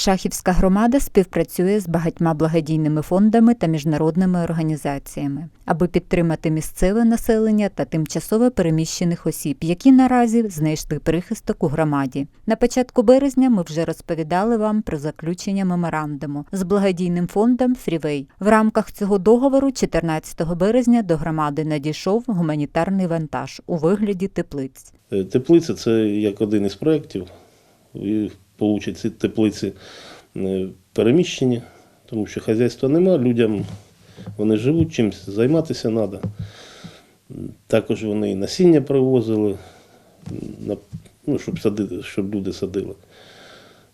Шахівська громада співпрацює з багатьма благодійними фондами та міжнародними організаціями, аби підтримати місцеве населення та тимчасово переміщених осіб, які наразі знайшли прихисток у громаді. На початку березня ми вже розповідали вам про заключення меморандуму з благодійним фондом Фрівей. В рамках цього договору 14 березня до громади надійшов гуманітарний вантаж у вигляді теплиць. Е, Теплиця це як один із проєктів. Получать ці теплиці е, переміщені, тому що хазяйства нема, людям вони живуть, чимось займатися треба. Також вони і насіння привозили, ну, щоб, садити, щоб люди садили.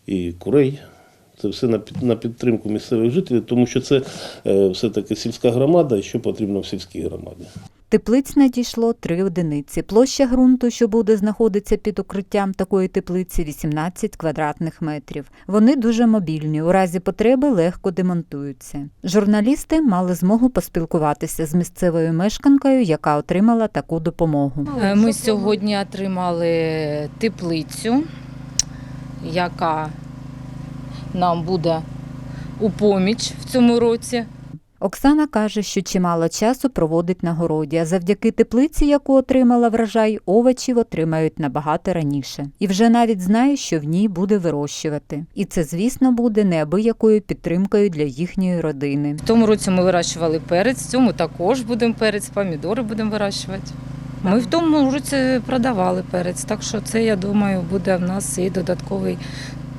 І курей. Це все на, підтримку місцевих жителів, тому що це е, все-таки сільська громада і що потрібно в сільській громаді. Теплиць надійшло три одиниці. Площа ґрунту, що буде знаходитися під укриттям такої теплиці, 18 квадратних метрів. Вони дуже мобільні, у разі потреби легко демонтуються. Журналісти мали змогу поспілкуватися з місцевою мешканкою, яка отримала таку допомогу. Е, Ми сьогодні отримали теплицю, яка нам буде у поміч в цьому році. Оксана каже, що чимало часу проводить на городі, а завдяки теплиці, яку отримала врожай, овочів отримають набагато раніше. І вже навіть знає, що в ній буде вирощувати. І це, звісно, буде неабиякою підтримкою для їхньої родини. В тому році ми вирощували перець, в цьому також будемо перець, помідори будемо вирощувати. Ми в тому році продавали перець, так що це, я думаю, буде в нас і додатковий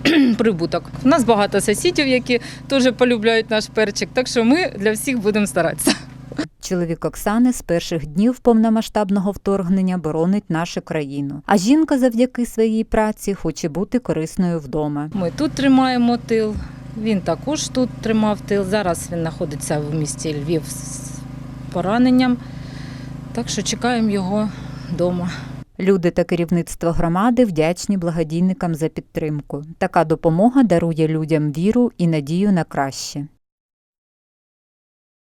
прибуток. У нас багато сусідів, які теж полюбляють наш перчик, так що ми для всіх будемо старатися. Чоловік Оксани з перших днів повномасштабного вторгнення боронить нашу країну. А жінка завдяки своїй праці хоче бути корисною вдома. Ми тут тримаємо тил. Він також тут тримав тил. Зараз він знаходиться в місті Львів з пораненням. Так що чекаємо його вдома. Люди та керівництво громади вдячні благодійникам за підтримку. Така допомога дарує людям віру і надію на краще.